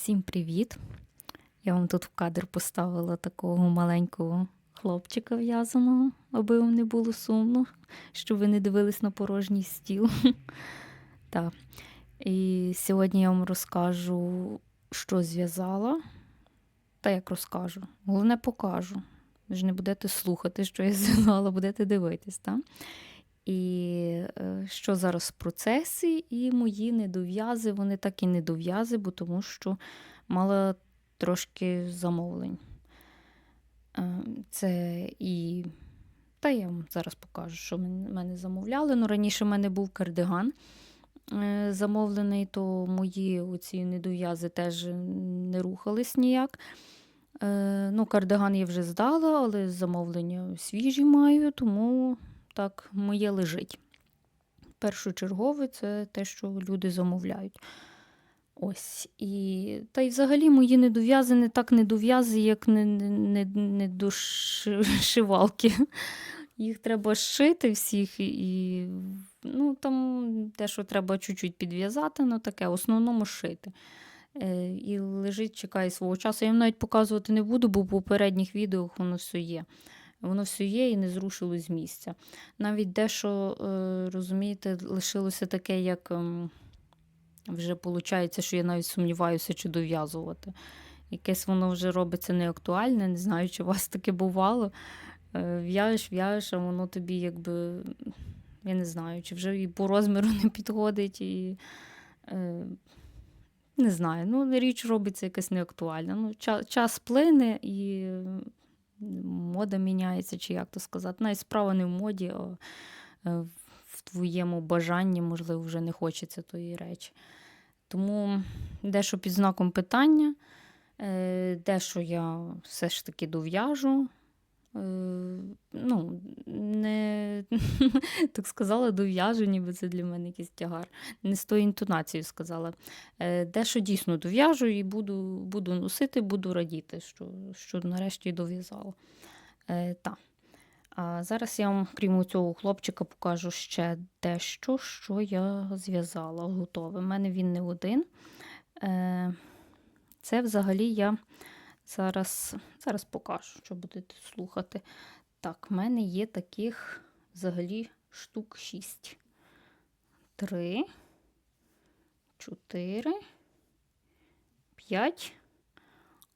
Всім привіт! Я вам тут в кадр поставила такого маленького хлопчика в'язаного, аби вам не було сумно, щоб ви не дивились на порожній стіл. Так. І сьогодні я вам розкажу, що зв'язала. Та як розкажу. Головне покажу. Ви ж не будете слухати, що я зв'язала, будете дивитись, так? І е, що зараз в процесі, і мої недов'язи, вони так і недов'язи, бо тому що мала трошки замовлень. Е, Це і. Та я вам зараз покажу, що мен- мене замовляли. Ну, раніше в мене був кардиган е, замовлений, то мої оці недов'язи теж не рухались ніяк. Ну, кардиган я вже здала, але замовлення свіжі маю, тому так моє лежить. Першочергове це те, що люди замовляють. Ось. І, та й взагалі мої недов'язи не так недов'язи, як не, не, не до шивалки. Їх треба шити всіх, і, ну, там те, що треба чуть-чуть підв'язати, ну таке, в основному шити. Е, і лежить, чекає свого часу. Я вам навіть показувати не буду, бо в попередніх відео воно все є. Воно все є і не зрушилось з місця. Навіть дещо, е, розумієте, лишилося таке, як ем, вже виходить, що я навіть сумніваюся, чи дов'язувати. Якесь воно вже робиться неактуальне, не знаю, чи у вас таке бувало. Е, В'яжеш, в'яжеш, а воно тобі якби, я не знаю, чи вже і по розміру не підходить, і е, не знаю. Ну, річ робиться якась неактуальна. Ну, час, час плине і мода міняється, чи як то сказати. Навіть справа не в моді, а е, в твоєму бажанні, можливо, вже не хочеться тої речі. Тому дещо під знаком питання, е, дещо я все ж таки дов'яжу. Е, Ну, не так сказала, дов'яжу, ніби це для мене якийсь тягар. Не з тою інтонацією сказала. Е, Дещо дійсно дов'яжу і буду, буду носити, буду радіти, що, що нарешті дов'язала. Е, та. А зараз я вам, крім цього хлопчика, покажу ще дещо, що я зв'язала готове. У мене він не один. Це взагалі я зараз, зараз покажу, що будете слухати. Так, в мене є таких взагалі штук 6. Три, чотири, п'ять.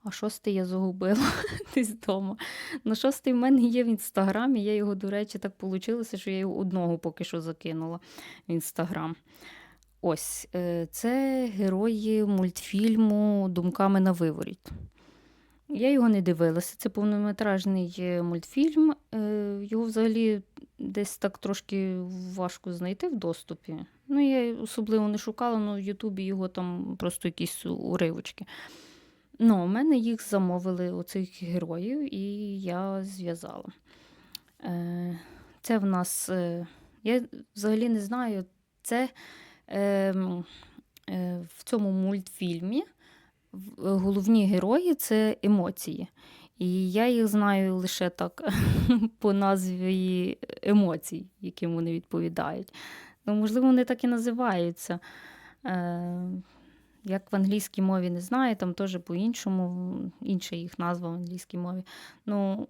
А шостий я загубила десь вдома. Ну, шостий в мене є в інстаграмі. Я його, до речі, так вийшло, що я його одного поки що закинула в інстаграм. Ось, е, це герої мультфільму Думками на виворіт. Я його не дивилася. Це повнометражний е, мультфільм. Е, Його взагалі десь так трошки важко знайти в доступі. Ну, я особливо не шукала, але в Ютубі його там просто якісь уривочки. Ну, у мене їх замовили оцих героїв, і я зв'язала. Е, Це в нас, я взагалі не знаю, це е, м, е, в цьому мультфільмі головні герої це емоції. І я їх знаю лише так по назві емоцій, яким вони відповідають. Ну, можливо, вони так і називаються. Е, як в англійській мові не знаю, там теж по-іншому, інша їх назва в англійській мові. Ну,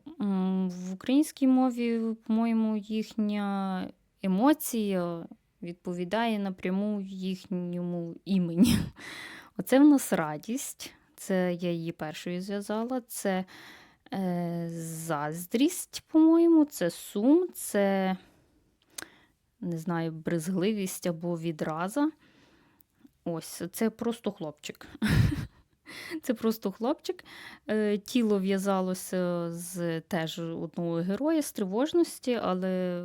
в українській мові, по-моєму, їхня емоція відповідає напряму їхньому імені. Оце в нас радість, це я її першою зв'язала. Це е, заздрість, по-моєму, це сум, це не знаю, брезгливість або відраза. Ось, це просто хлопчик. Це просто хлопчик. Е, Тіло в'язалося з теж одного героя з тривожності, але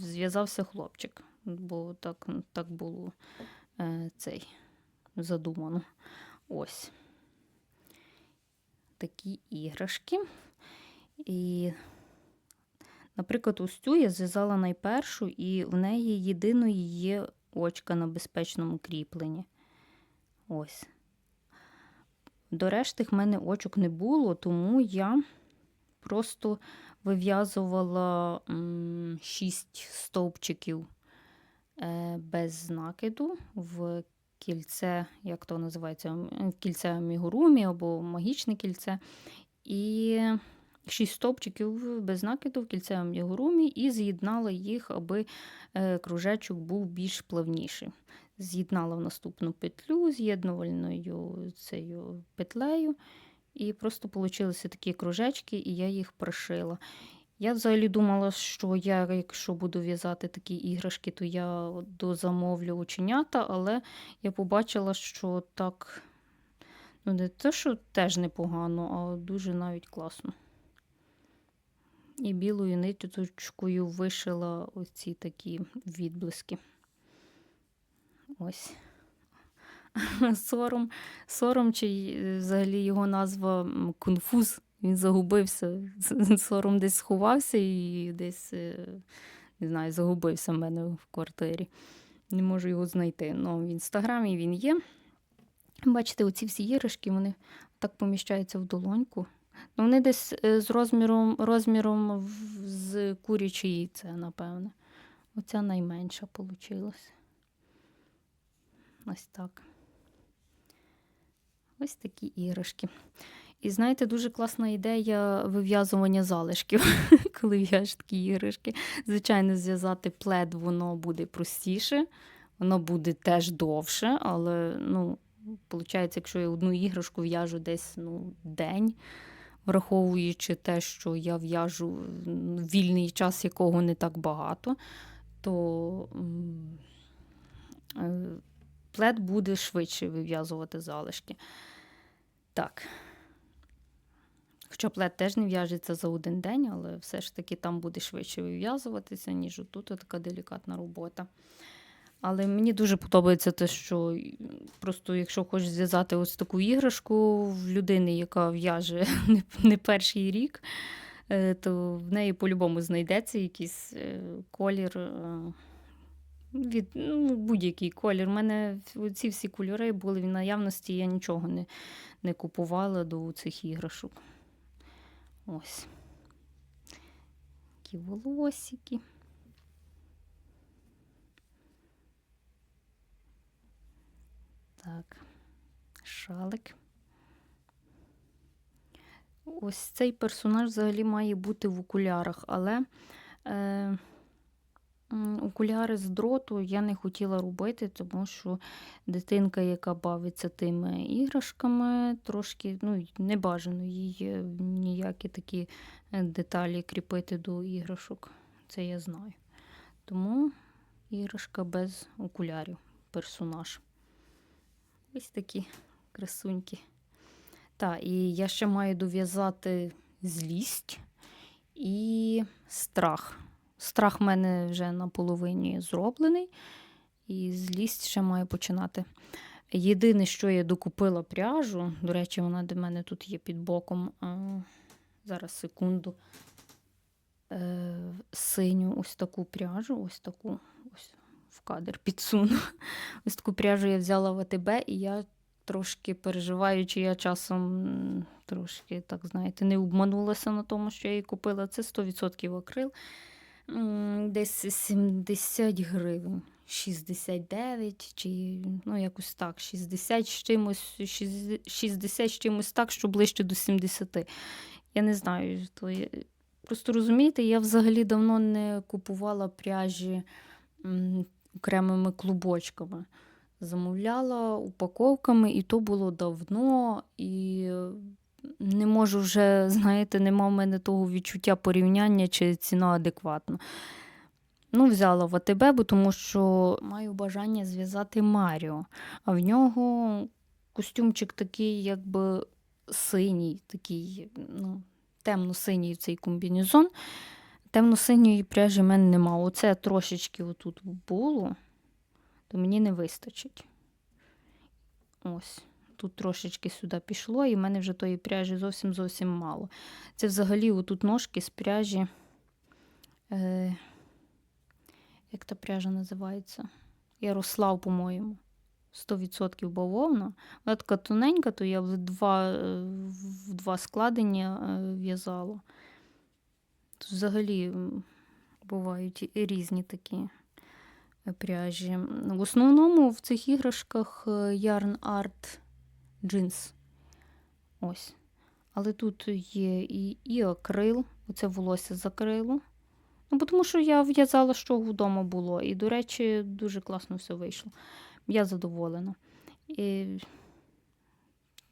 зв'язався хлопчик, бо так, так було е, цей задумано. Ось такі іграшки. І, наприклад, ось цю я зв'язала найпершу, і в неї єдиної є очка на безпечному кріпленні. Ось. До решти в мене очок не було, тому я просто вив'язувала м, шість стовпчиків е, без накиду в кільце, як то називається, кільце амігурумі або магічне кільце. І шість стовпчиків без накиду в кільце амігурумі і з'єднала їх, аби е, кружечок був більш плавніший. З'єднала в наступну петлю з'єднувальною цією петлею. І просто получилися такі кружечки, і я їх пришила. Я взагалі думала, що я, якщо буду в'язати такі іграшки, то я дозамовлю оченята, але я побачила, що так, ну не те, що теж непогано, а дуже навіть класно. І білою ниточкою вишила оці такі відблиски. Ось. Сором, сором, чи взагалі його назва конфуз. Він загубився. Сором десь сховався і десь, е, не знаю, загубився в мене в квартирі. Не можу його знайти. Ну, в інстаграмі він є. Бачите, оці всі іграшки, вони так поміщаються в долоньку. Ну, вони десь е, з розміром, розміром з куряче яйце, напевно. Оця найменша вийшла. Ось так. Ось такі іграшки. І знаєте, дуже класна ідея вив'язування залишків, коли в'яжеш такі іграшки. Звичайно, зв'язати плед воно буде простіше, воно буде теж довше, але ну, виходить, якщо я одну іграшку в'яжу десь ну, день, враховуючи те, що я в'яжу вільний час, якого не так багато, то е, плед буде швидше вив'язувати залишки. Так. Хоча плед теж не в'яжеться за один день, але все ж таки там буде швидше вив'язуватися, ніж тут така делікатна робота. Але мені дуже подобається те, що просто якщо хочеш зв'язати ось таку іграшку в людини, яка в'яже не, не перший рік, е, то в неї по-любому знайдеться якийсь е, колір. е, Від, ну, будь-який колір. У мене ці всі кольори були в наявності, я нічого не, не купувала до цих іграшок. Ось. Такі волосики. Так, шалик. Ось цей персонаж взагалі має бути в окулярах, але е, окуляри з дроту я не хотіла робити, тому що дитинка, яка бавиться тими іграшками, трошки ну, не бажано їй е, ніякі такі е, деталі кріпити до іграшок. Це я знаю. Тому іграшка без окулярів, персонаж. Ось такі красуньки. Так, і я ще маю дов'язати злість і страх. Страх в мене вже наполовині зроблений, і злість ще маю починати. Єдине, що я докупила пряжу, до речі, вона до мене тут є під боком. Зараз секунду. Е, синю ось таку пряжу, ось таку, ось в кадр підсуну. Ось таку пряжу я взяла в АТБ, і я трошки переживаю, чи я часом трошки, так знаєте, не обманулася на тому, що я її купила. Це 100% акрил. Десь 70 гривень. 69 чи ну якось так, 60 з чимось, 60 60 з чимось так, що ближче до 70. Я не знаю. То я... Просто розумієте, я взагалі давно не купувала пряжі окремими клубочками. Замовляла упаковками, і то було давно, і не можу вже, знаєте, нема в мене того відчуття порівняння, чи ціна адекватна. Ну, взяла в АТБ, бо тому що маю бажання зв'язати Маріо. А в нього костюмчик такий, якби синій, такий, ну, темно-синій цей комбінезон. Темно-синьої пряжі в мене нема. Оце трошечки отут було, то мені не вистачить. Ось. Тут трошечки сюди пішло, і в мене вже тої пряжі зовсім зовсім мало. Це взагалі отут ножки з пряжі. Е, як та пряжа називається? Ярослав, по-моєму. 100% бавовна. Вона така тоненька, то я в два, е, в два складення е, в'язала. Взагалі бувають різні такі пряжі. В основному в цих іграшках е, Yarn Art Jeans. Ось. Але тут є і, і акрил, оце волосся з акрилу. Ну, тому що я в'язала, що вдома було. І, до речі, дуже класно все вийшло. Я задоволена. І...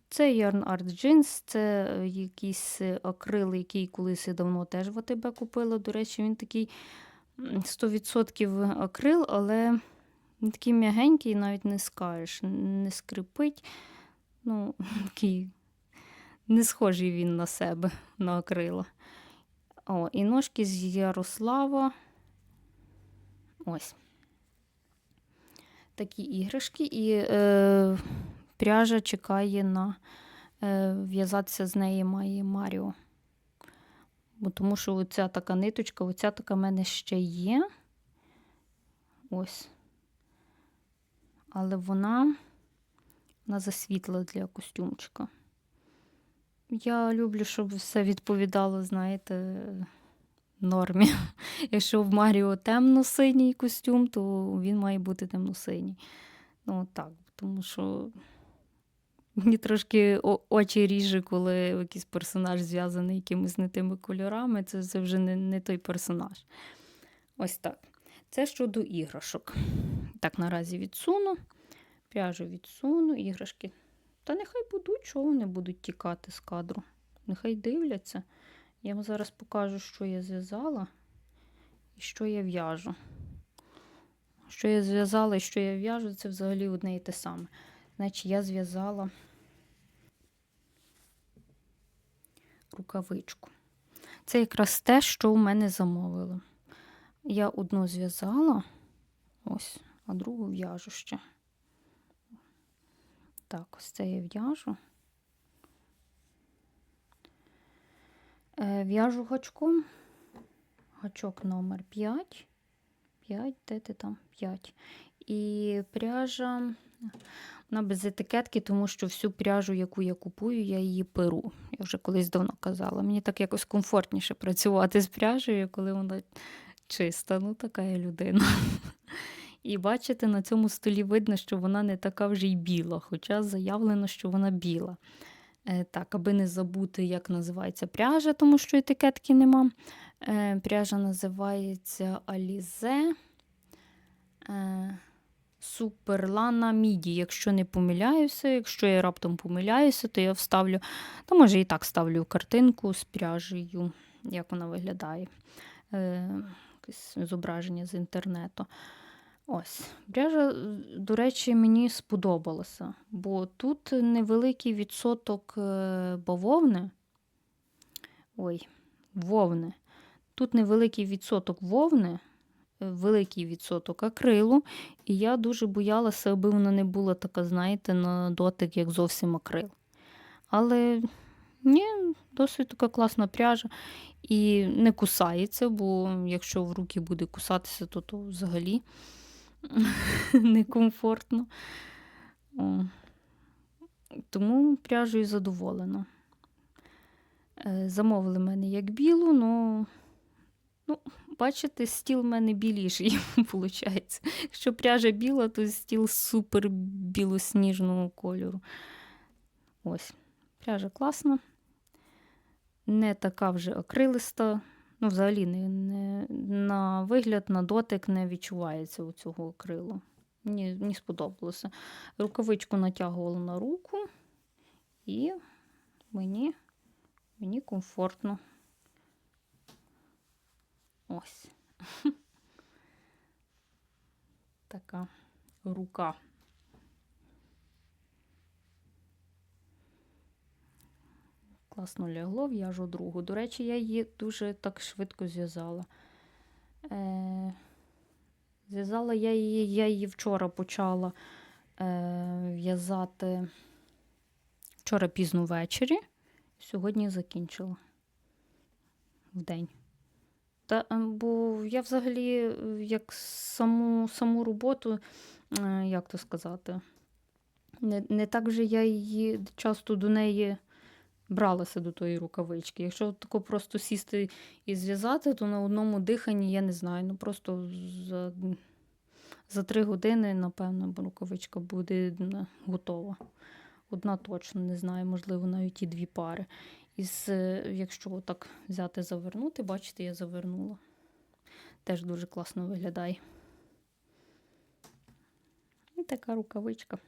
Це Yarn Art Jeans, це якийсь акрил, який колись давно теж в АТБ купила. До речі, він такий 100% акрил, але він такий м'ягенький, навіть не скажеш, не скрипить. Ну, такий не схожий він на себе, на акрила. О, і ножки з Ярослава. Ось. Такі іграшки. І е, пряжа чекає на е, в'язатися з неї має Маріо. Бо тому що оця така ниточка, оця така в мене ще є. Ось. Але вона, вона засвітла для костюмчика. Я люблю, щоб все відповідало, знаєте, нормі. Якщо в Маріо темно-синій костюм, то він має бути темно-синій. Ну так, тому що мені трошки очі ріже, коли якийсь персонаж зв'язаний якимись не тими кольорами. Це, це вже не, не той персонаж. Ось так. Це щодо іграшок. Так, наразі відсуну. Пряжу відсуну, іграшки. Та нехай будуть, чого вони будуть тікати з кадру. Нехай дивляться. Я вам зараз покажу, що я зв'язала і що я в'яжу. Що я зв'язала і що я в'яжу, це взагалі одне і те саме. Значить, я зв'язала рукавичку. Це якраз те, що у мене замовили. Я одну зв'язала, ось, а другу в'яжу ще. Так, ось це я в'яжу. Е, В'яжу гачком. Гачок номер 5. 5, де ти там? 5. І пряжа. Вона без етикетки, тому що всю пряжу, яку я купую, я її перу. Я вже колись давно казала. Мені так якось комфортніше працювати з пряжею, коли вона чиста. Ну, така я людина. І бачите, на цьому столі видно, що вона не така вже й біла, хоча заявлено, що вона біла. Е, так, аби не забути, як називається пряжа, тому що етикетки нема. Е, пряжа називається Alize е, Суперлана Міді. Якщо не помиляюся, якщо я раптом помиляюся, то я вставлю, то може і так ставлю картинку з пряжею, як вона виглядає. Е, якесь зображення з інтернету. Ось, пряжа, до речі, мені сподобалася, бо тут невеликий відсоток е, бавовни. Ой, вовни. Тут невеликий відсоток вовни, е, великий відсоток акрилу, і я дуже боялася, аби вона не була така, знаєте, на дотик, як зовсім акрил. Але ні, досить така класна пряжа. І не кусається, бо якщо в руки буде кусатися, то, то взагалі некомфортно. О. Тому пряжею задоволена. Е, Замовили мене як білу, но, ну, бачите, стіл в мене біліший, виходить. Якщо пряжа біла, то стіл супер білосніжного кольору. Ось, пряжа класна. Не така вже акрилиста. Ну, взагалі, не, не, на вигляд, на дотик не відчувається у цього акрилу. Мені, мені сподобалося. Рукавичку натягувала на руку, і мені, мені комфортно. Ось. Така рука. Класно лягло, в'яжу другу. До речі, я її дуже так швидко зв'язала. Е, Зв'язала я її, я її вчора почала е, в'язати вчора пізно ввечері, сьогодні закінчила в день. Та, е, бо я взагалі, е, як саму, саму роботу, е, як то сказати, не, не так вже я її часто до неї бралася до тої рукавички. Якщо тако просто сісти і зв'язати, то на одному диханні, я не знаю, ну просто за, За три години, напевно, рукавичка буде готова. Одна точно, не знаю, можливо, навіть і дві пари. Із, е, якщо так взяти завернути, бачите, я завернула. Теж дуже класно виглядає. І така рукавичка.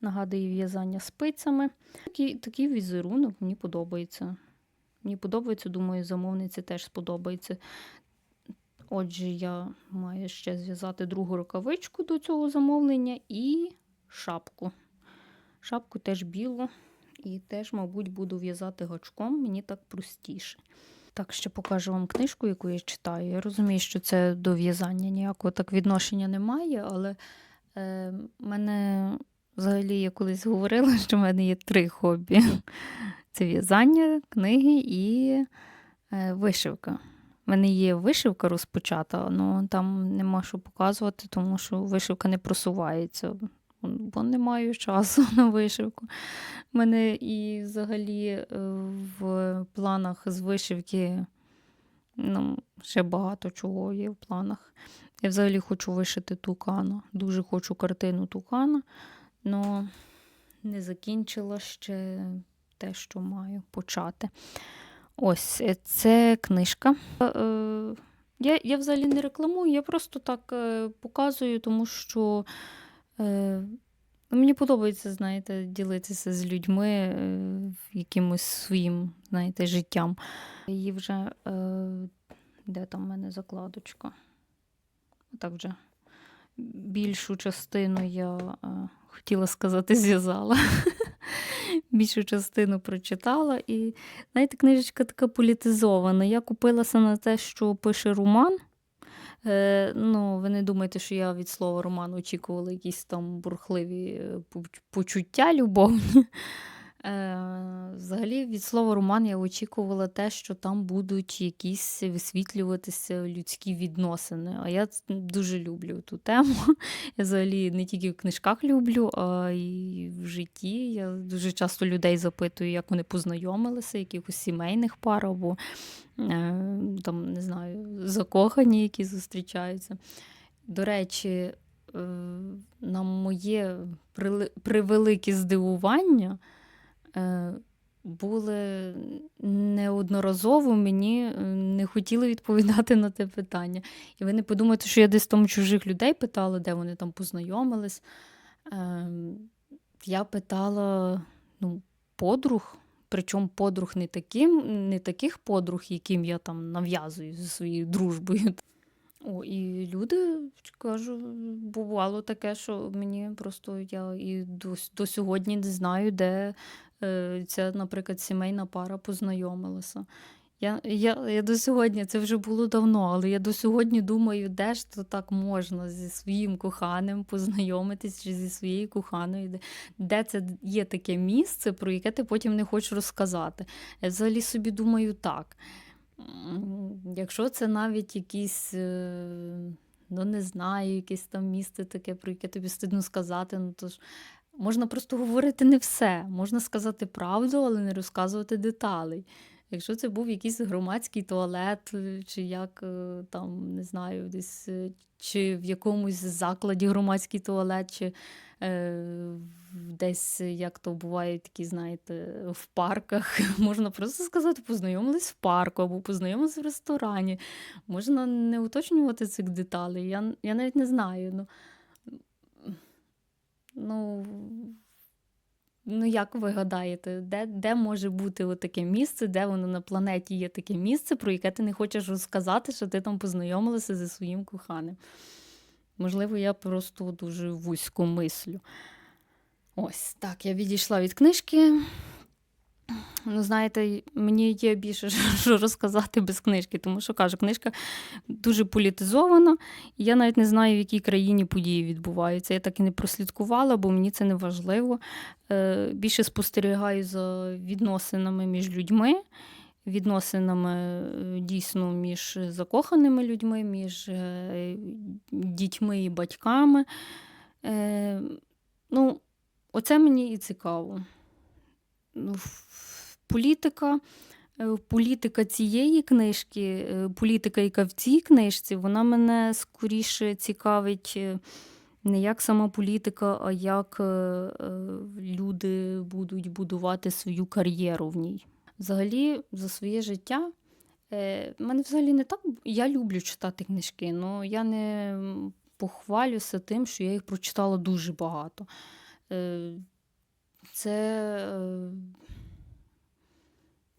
Нагадує в'язання спицями. Такий, такий візерунок мені подобається. Мені подобається, думаю, замовниці теж сподобається. Отже, я маю ще зв'язати другу рукавичку до цього замовлення і шапку. Шапку теж білу. І теж, мабуть, буду в'язати гачком, мені так простіше. Так, ще покажу вам книжку, яку я читаю. Я розумію, що це до в'язання ніякого так відношення немає, але е, мене взагалі я колись говорила, що в мене є три хобі: це в'язання, книги і е, вишивка. У мене є вишивка розпочата, але там нема що показувати, тому що вишивка не просувається, бо не маю часу на вишивку. У мене і взагалі е, в планах з вишивки ну, ще багато чого є в планах. Я взагалі хочу вишити тукана. Дуже хочу картину тукана, але не закінчила ще те, що маю почати. Ось е, це книжка. Е, Я, я взагалі не рекламую, я просто так е, показую, тому що е, ну, мені подобається, знаєте, ділитися з людьми е, якимось своїм, знаєте, життям. Її вже, е, де там в мене закладочка? Так вже більшу частину я е, хотіла сказати, зв'язала. Більшу частину прочитала. І, знаєте, книжечка така політизована. Я купилася на те, що пише роман. Е, ну, ви не думайте, що я від слова роман очікувала якісь там бурхливі е, почуття любовні. Е, взагалі, від слова роман я очікувала те, що там будуть якісь висвітлюватися людські відносини. А я дуже люблю ту тему. Я взагалі не тільки в книжках люблю, а й в житті. Я дуже часто людей запитую, як вони познайомилися, якихось сімейних пар або е, там, не знаю, закохані, які зустрічаються. До речі, е, на моє превелике здивування були неодноразово мені е, не хотіли відповідати на те питання. І ви не подумайте, що я десь там чужих людей питала, де вони там познайомились. Е, я питала ну, подруг, причому подруг не, таким, не таких подруг, яким я там нав'язую зі своєю дружбою. О, і люди, кажу, бувало таке, що мені просто я і до, до сьогодні не знаю, де е, ця, наприклад, сімейна пара познайомилася. Я, я, я до сьогодні, це вже було давно, але я до сьогодні думаю, де ж то так можна зі своїм коханим познайомитись чи зі своєю коханою, де, де це є таке місце, про яке ти потім не хочеш розказати. Я взагалі собі думаю так. Якщо це навіть якісь, е, ну не знаю, якесь там місце таке, про яке тобі стидно сказати, ну то ж можна просто говорити не все. Можна сказати правду, але не розказувати деталей. Якщо це був якийсь громадський туалет, е, чи як е, там, не знаю, десь е, чи в якомусь закладі громадський туалет, чи е, десь, як то буває, такі, знаєте, в парках, можна просто сказати, познайомились в парку або познайомились в ресторані. Можна не уточнювати цих деталей. Я, я навіть не знаю. Ну, ну, ну як ви гадаєте, де, де може бути таке місце, де воно на планеті є таке місце, про яке ти не хочеш розказати, що ти там познайомилася зі своїм коханим? Можливо, я просто дуже вузько мислю. Ось так, я відійшла від книжки. Ну, знаєте, мені є більше що розказати без книжки, тому що кажу, книжка дуже політизована, я навіть не знаю, в якій країні події відбуваються. Я так і не прослідкувала, бо мені це не важливо. Е, Більше спостерігаю за відносинами між людьми, відносинами е, дійсно між закоханими людьми, між е, дітьми і батьками. Ну, оце мені і цікаво. Політика Е, Політика цієї книжки, е, політика, яка в цій книжці, вона мене скоріше цікавить е, не як сама політика, а як люди будуть будувати свою кар'єру в ній. Взагалі, за своє життя. мене взагалі не так. Я люблю читати книжки, але я не похвалюся тим, що я їх прочитала дуже багато. Це.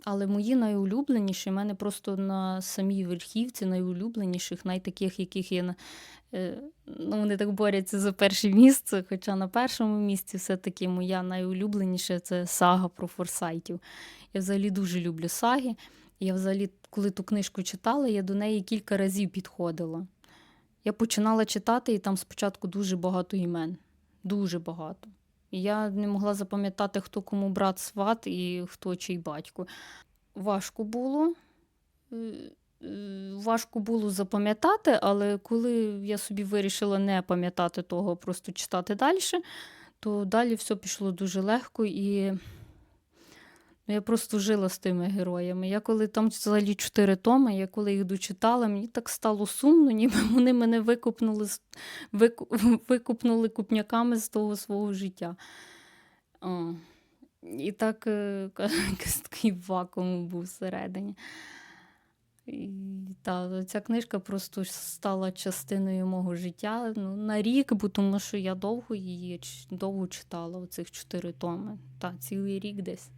Але мої найулюбленіші, в мене просто на самій верхівці найулюбленіших, найтаких, яких я е, ну, вони так борються за перше місце. Хоча на першому місці все-таки моя найулюбленіша це сага про форсайтів. Я взагалі дуже люблю саги. Я взагалі, коли ту книжку читала, я до неї кілька разів підходила. Я починала читати, і там спочатку дуже багато імен. Дуже багато. Я не могла запам'ятати, хто кому брат сват і хто чий батько. Важко було. Е, е, Важко було запам'ятати, але коли я собі вирішила не пам'ятати того, просто читати далі, то далі все пішло дуже легко і ну, я просто жила з тими героями. Я коли там взагалі чотири томи, я коли їх дочитала, мені так стало сумно, ніби вони мене викупнули, вику- викупнули купняками з того свого життя. О. І так е, якийсь такий вакуум був всередині. І, та, ця книжка просто стала частиною мого життя ну, на рік, бо тому що я довго її довго читала, оцих чотири томи. Та, цілий рік десь.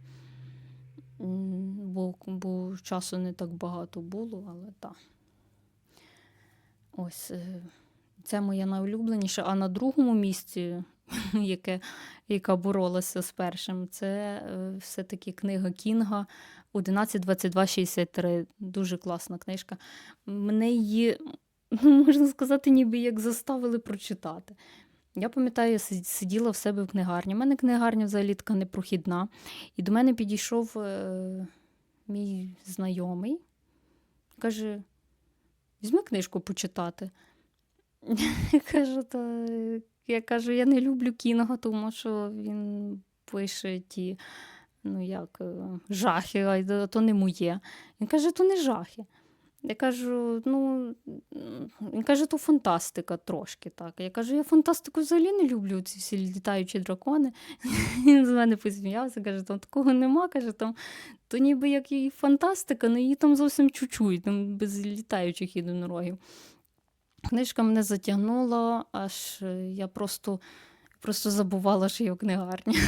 Бо, бо часу не так багато було, але так. Ось е, це моя найулюбленіша. А на другому місці, яке, яка боролася з першим, це е, все-таки книга Кінга 11.22.63. Дуже класна книжка. Мене її, можна сказати, ніби як заставили прочитати. Я пам'ятаю, я сиділа в себе в книгарні. У мене книгарня взагалі така непрохідна. І до мене підійшов е, мій знайомий. Каже: візьми книжку почитати. Я кажу, та, я кажу, я не люблю Кінга, тому що він пише ті, ну як, е, жахи, а то не моє. Він каже, то не жахи. Я кажу, ну, він каже, то фантастика трошки так. Я кажу, я фантастику взагалі не люблю, ці всі літаючі дракони. Він з мене посміявся, каже, там такого нема, каже, там, то ніби як і фантастика, але її там зовсім чуть-чуть, там без літаючих єдинорогів. Книжка мене затягнула, аж е, я просто, просто забувала, що я в книгарні.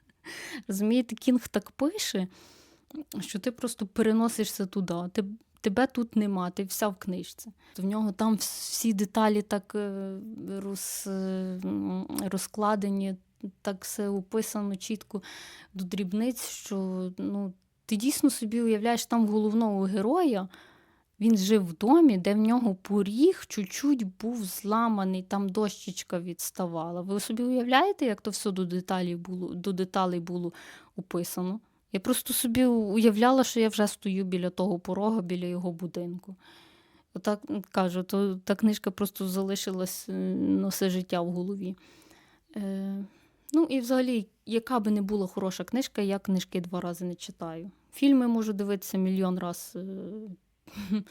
Розумієте, Кінг так пише, що ти просто переносишся туди. Тебе тут нема, ти вся в книжці. В нього там всі деталі так е, роз, е, розкладені, так все описано чітко до дрібниць, що ну, ти дійсно собі уявляєш там головного героя. Він жив в домі, де в нього поріг чуть-чуть був зламаний, там дощечка відставала. Ви собі уявляєте, як то все до деталей було, до деталей було описано? Я просто собі уявляла, що я вже стою біля того порога, біля його будинку. Отак кажу, то та книжка просто залишилась е, на все життя в голові. Е, ну і взагалі, яка би не була хороша книжка, я книжки два рази не читаю. Фільми можу дивитися мільйон раз. Е,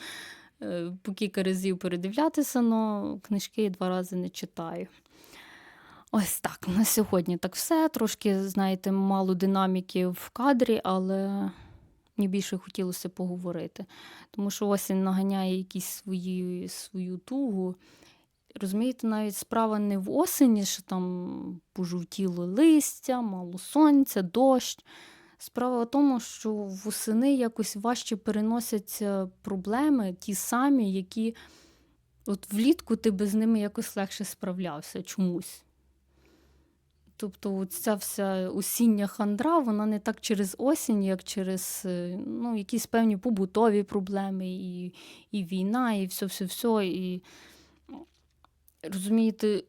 е, по кілька разів передивлятися, але книжки два рази не читаю. Ось так. На сьогодні так все. Трошки, знаєте, мало динаміки в кадрі, але мені більше хотілося поговорити. Тому що осінь наганяє якісь свої, свою тугу. Розумієте, навіть справа не в осені, що там пожовтіло листя, мало сонця, дощ. Справа в тому, що восени якось важче переносяться проблеми, ті самі, які от влітку ти би з ними якось легше справлявся чомусь. Тобто ця вся осіння хандра, вона не так через осінь, як через е, ну, якісь певні побутові проблеми, і, і війна, і все-все-все. І розумієте,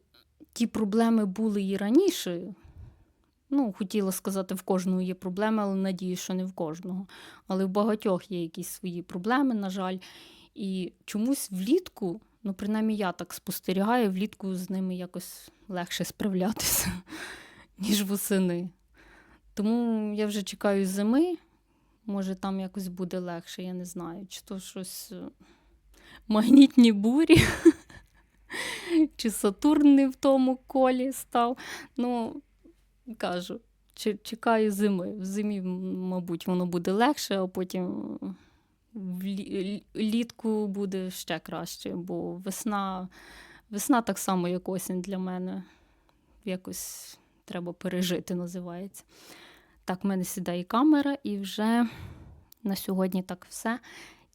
ті проблеми були і раніше. Ну, хотіла сказати, в кожного є проблеми, але надію, що не в кожного. Але в багатьох є якісь свої проблеми, на жаль. І чомусь влітку, ну, принаймні я так спостерігаю, влітку з ними якось легше справлятися, ніж восени. Тому я вже чекаю зими. Може, там якось буде легше, я не знаю. Чи то щось е, магнітні бурі, чи Сатурн не в тому колі став. Ну, кажу, чекаю зими. В зимі, мабуть, воно буде легше, а потім влітку буде ще краще, бо весна, весна так само, як осінь для мене. Якось треба пережити, називається. Так, в мене сідає камера, і вже на сьогодні так все.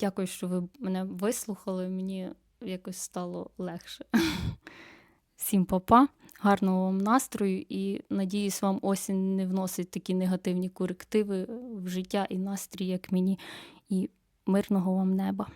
Дякую, що ви мене вислухали. Мені якось стало легше. Всім папа, гарного вам настрою і надіюсь, вам осінь не вносить такі негативні корективи в життя і настрій, як мені. І мирного вам неба.